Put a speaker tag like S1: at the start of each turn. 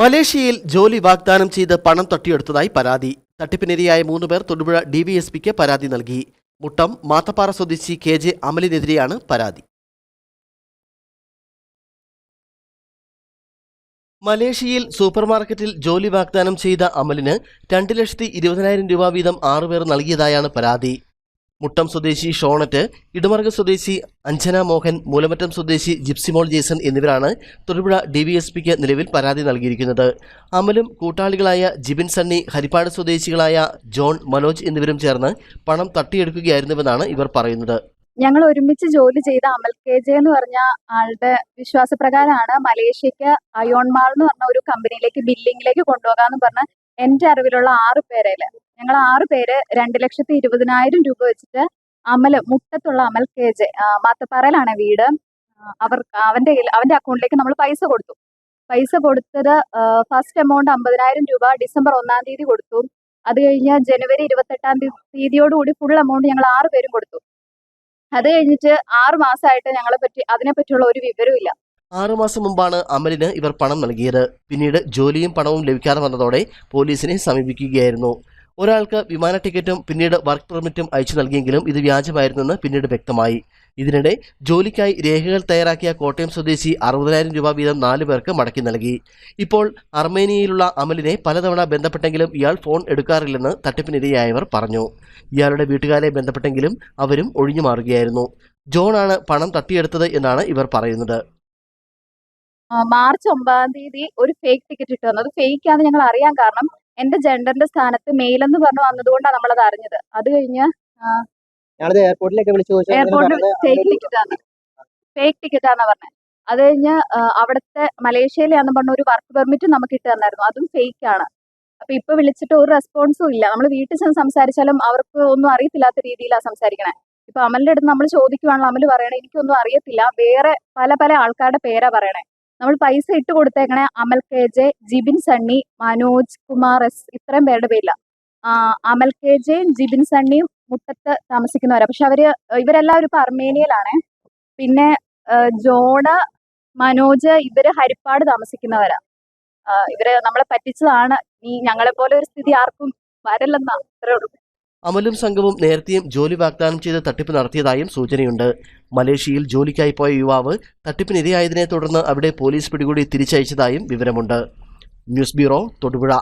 S1: മലേഷ്യയിൽ ജോലി വാഗ്ദാനം ചെയ്ത് പണം തട്ടിയെടുത്തതായി പരാതി. തട്ടിപ്പിനിരയായ മൂന്ന് പേർ തൊടുപുഴ പിക്ക് പരാതി നൽകി. മുട്ടം മാത്തപ്പാറ സ്വദേശി കെ ജെ അമലിനെതിരെയാണ് പരാതി. മലേഷ്യയിൽ സൂപ്പർമാർക്കറ്റിൽ ജോലി വാഗ്ദാനം ചെയ്ത അമലിന് രണ്ട് ലക്ഷത്തി ഇരുപതിനായിരം രൂപ വീതം ആറുപേർ നൽകിയതായാണ് പരാതി. മുട്ടം സ്വദേശി ഷോണറ്റ് ഇടമർഗ സ്വദേശി അഞ്ജന മോഹൻ മൂലമറ്റം സ്വദേശി ജിപ്സിമോൾ ജേസൺ എന്നിവരാണ് തൊടുപുഴ ഡി വി എസ് പിക്ക് നിലവിൽ പരാതി നൽകിയിരിക്കുന്നത്. അമലും കൂട്ടാളികളായ ജിബിൻ സണ്ണി ഹരിപ്പാട് സ്വദേശികളായ ജോൺ മനോജ് എന്നിവരും ചേർന്ന് പണം തട്ടിയെടുക്കുകയായിരുന്നുവെന്നാണ് ഇവർ പറയുന്നത്.
S2: ഞങ്ങൾ ഒരുമിച്ച് ജോലി ചെയ്ത അമൽ കെ ജെ എന്ന് പറഞ്ഞ ആളുടെ വിശ്വാസപ്രകാരമാണ് മലേഷ്യക്ക് അയോൺ മാൾ എന്ന് പറഞ്ഞ ഒരു കമ്പനിയിലേക്ക് ബില്ലിങ്ങിലേക്ക് കൊണ്ടുപോകാന്ന് പറഞ്ഞ എന്റെ അറിവിലുള്ള ആറ് പേരേൽ. ഞങ്ങൾ ആറ് പേര് രണ്ട് ലക്ഷത്തി ഇരുപതിനായിരം രൂപ വെച്ചിട്ട് അമൽ മുട്ടത്തുള്ള അമൽ കെ ജെ മാത്തപ്പാറയിലാണ് വീട്. അവർ അവന്റെ അവന്റെ അക്കൗണ്ടിലേക്ക് നമ്മൾ പൈസ കൊടുത്തു. പൈസ കൊടുത്തത് ഫസ്റ്റ് എമൗണ്ട് അമ്പതിനായിരം രൂപ ഡിസംബർ ഒന്നാം തീയതി കൊടുത്തു. അത് കഴിഞ്ഞ് ജനുവരി ഇരുപത്തെട്ടാം തീയതി തീയതിയോടുകൂടി ഫുൾ എമൗണ്ട് ഞങ്ങൾ ആറ് പേരും കൊടുത്തു. അത് കഴിഞ്ഞിട്ട് ആറ് മാസമായിട്ട് ഞങ്ങളെ പറ്റി അതിനെ പറ്റിയുള്ള ഒരു വിവരവും ഇല്ല.
S1: ആറുമാസം മുമ്പാണ് അമലിന് ഇവർ പണം നൽകിയത്. പിന്നീട് ജോലിയും പണവും ലഭിക്കാതെ വന്നതോടെ പോലീസിനെ സമീപിക്കുകയായിരുന്നു. ഒരാൾക്ക് വിമാന ടിക്കറ്റും പിന്നീട് വർക്ക് പെർമിറ്റും അയച്ചു നൽകിയെങ്കിലും ഇത് വ്യാജമായിരുന്നെന്ന് പിന്നീട് വ്യക്തമായി. ഇതിനിടെ ജോലിക്കായി രേഖകൾ തയ്യാറാക്കിയ കോട്ടയം സ്വദേശി അറുപതിനായിരം രൂപ വീതം നാല് പേർക്ക് മടക്കി നൽകി. ഇപ്പോൾ അർമേനിയയിലുള്ള അമലിനെ പലതവണ ബന്ധപ്പെട്ടെങ്കിലും ഇയാൾ ഫോൺ എടുക്കാറില്ലെന്ന് തട്ടിപ്പിനിരയായവർ പറഞ്ഞു. ഇയാളുടെ വീട്ടുകാരെ ബന്ധപ്പെട്ടെങ്കിലും അവരും ഒഴിഞ്ഞു മാറുകയായിരുന്നു. ജോണാണ് പണം തട്ടിയെടുത്തത് എന്നാണ് ഇവർ പറയുന്നത്.
S2: മാർച്ച് ഒമ്പതാം തീയതി ഒരു ഫേക്ക് ടിക്കറ്റ് ഇട്ട്. അത് ഫേക്ക് ആണെന്ന് ഞങ്ങൾ അറിയാൻ കാരണം എന്റെ ജെൻഡറിന്റെ സ്ഥാനത്ത് മെയിൽ എന്ന് പറഞ്ഞു വന്നതുകൊണ്ടാണ് നമ്മളത് അറിഞ്ഞത്. അത് കഴിഞ്ഞ്
S3: എയർപോർട്ടിലേക്ക് വിളിച്ചു
S2: എയർപോർട്ടിൽ ഫേക്ക് ടിക്കറ്റ് ആണ്. ഫേക്ക് ടിക്കറ്റ് പറഞ്ഞത് അത് കഴിഞ്ഞ് അവിടുത്തെ മലേഷ്യയിലാന്ന് പറഞ്ഞ ഒരു വർക്ക് പെർമിറ്റ് നമുക്ക് ഇട്ട് തന്നായിരുന്നു. അതും ഫേക്ക് ആണ്. അപ്പൊ ഇപ്പൊ വിളിച്ചിട്ട് ഒരു റെസ്പോൺസും ഇല്ല. നമ്മൾ വീട്ടിൽ ചെന്ന് സംസാരിച്ചാലും അവർക്ക് ഒന്നും അറിയത്തില്ലാത്ത രീതിയിലാണ് സംസാരിക്കണേ. ഇപ്പൊ അമലിന്റെ അടുത്ത് നമ്മൾ ചോദിക്കുവാണല്ലോ. അമൽ പറയണേ എനിക്കൊന്നും അറിയത്തില്ല. വേറെ പല പല ആൾക്കാരുടെ പേരാ പറയണേ. നമ്മൾ പൈസ ഇട്ട് കൊടുത്തേക്കണ Amal K J Jibin Sunny Manoj Kumar S ഇത്രയും പേരുടെ പേരില്ല അമൽ കെ ജെയും ജിബിൻ സണ്ണിയും മുട്ടത്ത് താമസിക്കുന്നവരാണ് പക്ഷെ അവർ ഇവരെല്ലാവരും ഇപ്പൊ അർമേനിയയിലാണ് പിന്നെ ജോണ മനോജ് ഇവർ ഹരിപ്പാട് താമസിക്കുന്നവരാ. ഇവർ നമ്മളെ പറ്റിച്ചതാണ്. നീ ഞങ്ങളെ പോലെ ഒരു സ്ഥിതി ആർക്കും വരല്ലെന്നാ അത്രേ ഉള്ളൂ.
S1: അമലും സംഘവും നേരത്തെയും ജോലി വാഗ്ദാനം ചെയ്ത് തട്ടിപ്പ് നടത്തിയതായും സൂചനയുണ്ട്. മലേഷ്യയിൽ ജോലിക്കായി പോയ യുവാവ് തട്ടിപ്പിനിരയായതിനെ തുടർന്ന് അവിടെ പോലീസ് പിടികൂടി തിരിച്ചയച്ചതായും വിവരമുണ്ട്. News bureau Thodupuzha.